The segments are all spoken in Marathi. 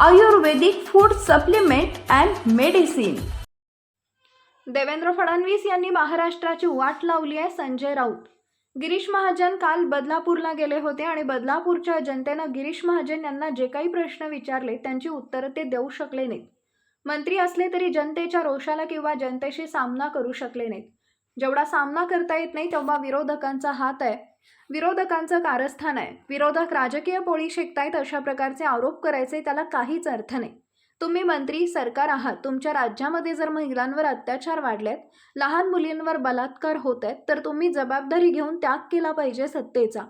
Ayurvedic food supplement and medicine. Devendra Fadnavis यांनी महाराष्ट्राची वाट लावली आहे संजय राऊत. गिरीश महाजन काल बदलापूरला गेले होते आणि बदलापूरच्या जनतेनं गिरीश महाजन यांना जे काही प्रश्न विचारले त्यांची उत्तरं ते देऊ शकले नाहीत. मंत्री असले तरी जनतेच्या रोषाला किंवा जनतेशी सामना करू शकले नाहीत. जेवढा सामना करता येत नाही तेवढा विरोधकांचा हात आहे. विरोधकांचं कारस्थान आहे. विरोधक राजकीय पोळी शिकतायत अशा प्रकारचे आरोप करायचे त्याला काहीच अर्थ नाही. तुम्ही मंत्री सरकार आहात. तुमच्या राज्यामध्ये जर महिलांवर अत्याचार वाढलेत लहान मुलींवर बलात्कार होत आहेत तर तुम्ही जबाबदारी घेऊन त्याग केला पाहिजे सत्तेचा.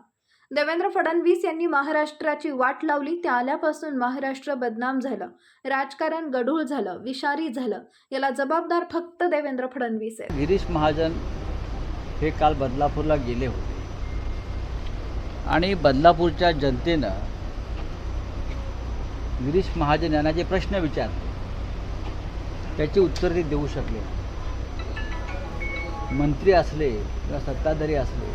देवेंद्र फडणवीस यांनी महाराष्ट्राची वाट लावली त्या आल्यापासून महाराष्ट्र बदनाम झालं. राजकारण गढूळ झालं विषारी झालं. याला जबाबदार फक्त देवेंद्र फडणवीस आहेत. गिरीश महाजन हे काल बदलापूरला गेले होते. आणि बदलापूरच्या जनतेनं गिरीश महाजन यांना जे प्रश्न विचारले त्याची उत्तर ते देऊ शकले मंत्री असले किंवा सत्ताधारी असले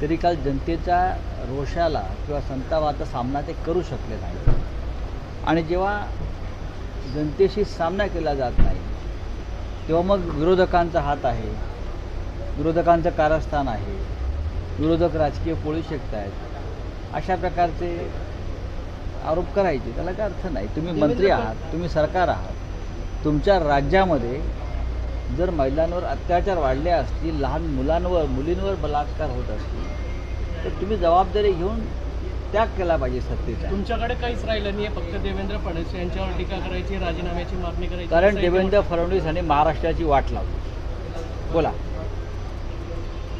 तरी काल जनतेच्या रोषाला किंवा संतापाचा सामना ते करू शकले नाही आणि जेव्हा जनतेशी सामना केला जात नाही तेव्हा मग विरोधकांचा हात आहे विरोधकांचं कारस्थान आहे. विरोधक राजकीय पोळी शेकत आहेत अशा प्रकारचे आरोप करायचे. त्याला काय अर्थ नाही. तुम्ही मंत्री आहात तुम्ही सरकार आहात. तुमच्या राज्यामध्ये जर महिलांवर अत्याचार वाढले असतील लहान मुलांवर मुलींवर बलात्कार होत असतील तर तुम्ही जबाबदारी घेऊन त्याग केला पाहिजे सत्तेचा. तुमच्याकडे काहीच राहिलं नाही फक्त देवेंद्र फडणवीस यांच्यावर टीका करायची राजीनाम्याची मागणी करायची कारण देवेंद्र फडणवीस यांनी महाराष्ट्राची वाट लावली. बोला.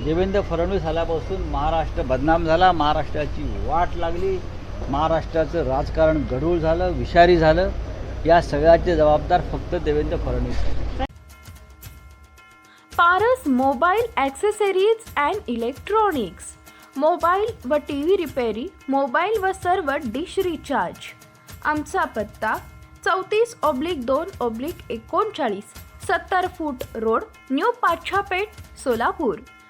देवेंद्र फडणवीस आल्यापासून महाराष्ट्र बदनाम झाला महाराष्ट्राची वाट लागली महाराष्ट्राचं राजकारण गढूळ झालं विषारी झालं. या सगळ्याचे जबाबदार फक्त Devendra Fadnavis. Paras mobile accessories and electronics. Mobile व टी व्ही रिपेरी मोबाईल व सर्व डिश रिचार्ज. आमचा पत्ता चौतीस ऑब्लिक दोन ऑब्लिक एकोणचाळीस सत्तर foot road new Pachhapeth Solapur.